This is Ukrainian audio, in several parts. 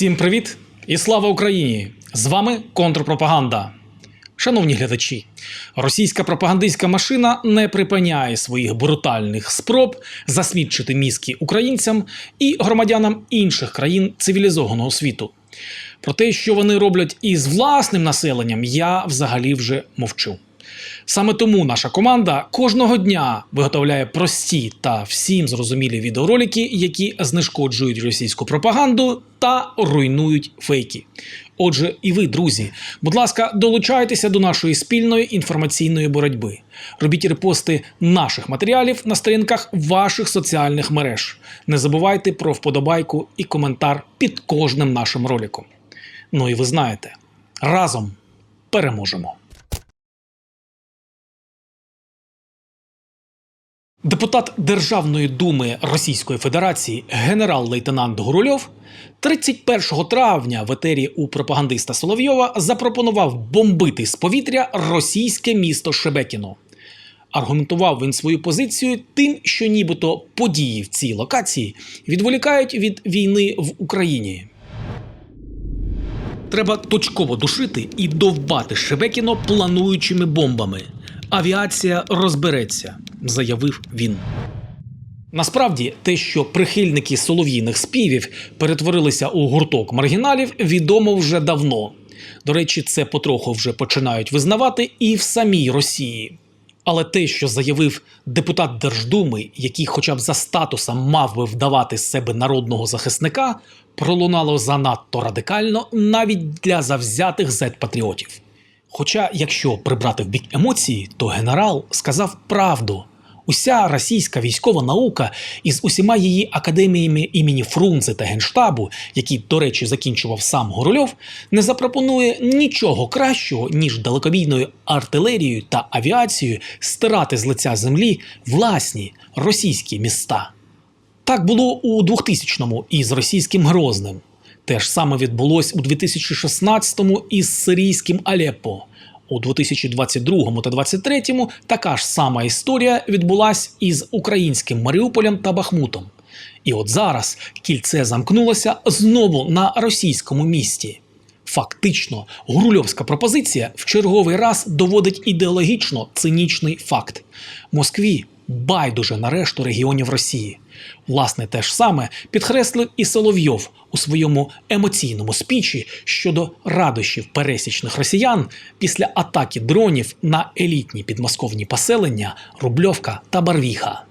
Всім привіт і слава Україні! З вами контрпропаганда. Шановні глядачі, російська пропагандистська машина не припиняє своїх брутальних спроб засмідчити мізки українцям і громадянам інших країн цивілізованого світу. Про те, що вони роблять із власним населенням, я взагалі вже мовчу. Саме тому наша команда кожного дня виготовляє прості та всім зрозумілі відеоролики, які знешкоджують російську пропаганду та руйнують фейки. Отже, і ви, друзі, будь ласка, долучайтеся до нашої спільної інформаційної боротьби. Робіть репости наших матеріалів на сторінках ваших соціальних мереж. Не забувайте про вподобайку і коментар під кожним нашим роликом. Ну і ви знаєте, разом переможемо. Депутат Державної думи Російської Федерації генерал-лейтенант Гурульов 31 травня в етері у пропагандиста Соловйова запропонував бомбити з повітря російське місто Шебекіно. Аргументував він свою позицію тим, що нібито події в цій локації відволікають від війни в Україні. Треба точково душити і довбати Шебекіно плануючими бомбами. Авіація розбереться, заявив він. Насправді, те, що прихильники солов'їних співів перетворилися у гурток маргіналів, відомо вже давно. До речі, це потроху вже починають визнавати і в самій Росії. Але те, що заявив депутат Держдуми, який, хоча б за статусом мав би вдавати з себе народного захисника, пролунало занадто радикально навіть для завзятих зет-патріотів. Хоча, якщо прибрати в бік емоції, то генерал сказав правду. Уся російська військова наука із усіма її академіями імені Фрунзе та Генштабу, які, до речі, закінчував сам Горольов, не запропонує нічого кращого, ніж далекобійною артилерією та авіацією стирати з лиця землі власні російські міста. Так було у 2000-му із російським Грозним. Те ж саме відбулось у 2016-му із сирійським Алеппо. У 2022 та 2023 така ж сама історія відбулась із українським Маріуполем та Бахмутом. І от зараз кільце замкнулося знову на російському місті. Фактично, гурульовська пропозиція в черговий раз доводить ідеологічно цинічний факт: Москві байдуже на решту регіонів Росії. Власне, те ж саме підкреслив і Соловйов у своєму емоційному спічі щодо радощів пересічних росіян після атаки дронів на елітні підмосковні поселення Рубльовка та Барвіха.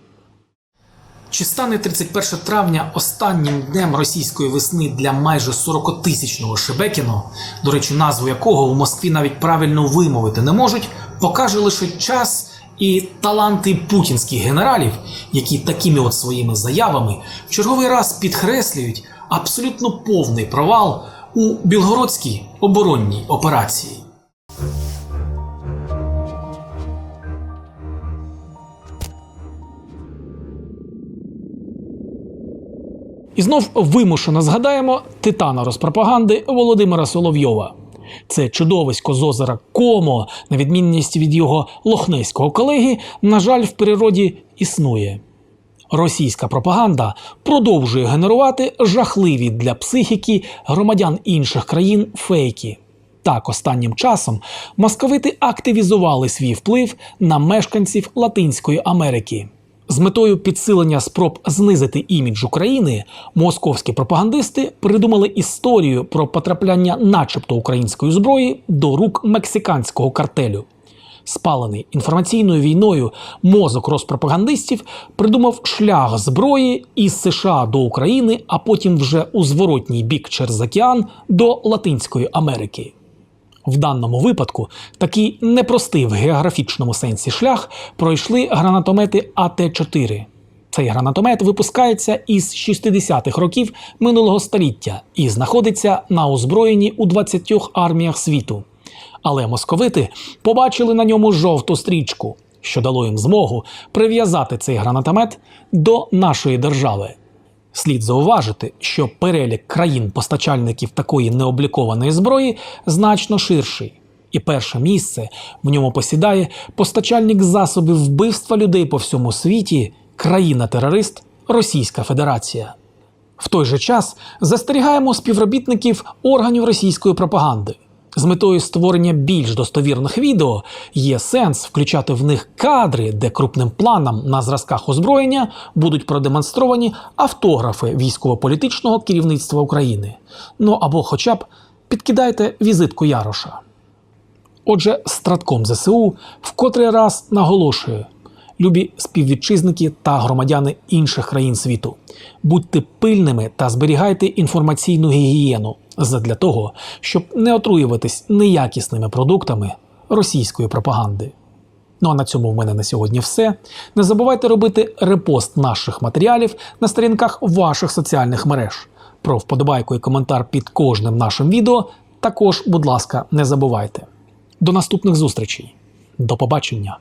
Чи стане 31 травня останнім днем російської весни для майже 40-тисячного Шебекіно, до речі, назву якого у Москві навіть правильно вимовити не можуть, покаже лише час і таланти путінських генералів, які такими от своїми заявами в черговий раз підкреслюють абсолютно повний провал у білгородській оборонній операції. І знов вимушено згадаємо титана розпропаганди Володимира Соловйова. Це чудовисько з озера Комо, на відмінність від його лохнеського колеги, на жаль, в природі існує. Російська пропаганда продовжує генерувати жахливі для психіки громадян інших країн фейки. Так, останнім часом московити активізували свій вплив на мешканців Латинської Америки. З метою підсилення спроб знизити імідж України московські пропагандисти придумали історію про потрапляння, начебто української зброї, до рук мексиканського картелю. Спалений інформаційною війною мозок розпропагандистів придумав шлях зброї із США до України, а потім вже у зворотній бік через океан до Латинської Америки. В даному випадку такий непростий в географічному сенсі шлях пройшли гранатомети АТ-4. Цей гранатомет випускається із 60-х років минулого століття і знаходиться на озброєнні у 20 арміях світу. Але московити побачили на ньому жовту стрічку, що дало їм змогу прив'язати цей гранатомет до нашої держави. Слід зауважити, що перелік країн-постачальників такої необлікованої зброї значно ширший, і перше місце в ньому посідає постачальник засобів вбивства людей по всьому світі, країна-терорист Російська Федерація. В той же час застерігаємо співробітників органів російської пропаганди. З метою створення більш достовірних відео є сенс включати в них кадри, де крупним планом на зразках озброєння будуть продемонстровані автографи військово-політичного керівництва України. Ну або, хоча б, підкидайте візитку Яроша. Отже, стратком ЗСУ в котрий раз наголошує: любі співвітчизники та громадяни інших країн світу, будьте пильними та зберігайте інформаційну гігієну задля того, щоб не отруюватись неякісними продуктами російської пропаганди. Ну а на цьому в мене на сьогодні все. Не забувайте робити репост наших матеріалів на сторінках ваших соціальних мереж. Про вподобайку і коментар під кожним нашим відео також, будь ласка, не забувайте. До наступних зустрічей. До побачення!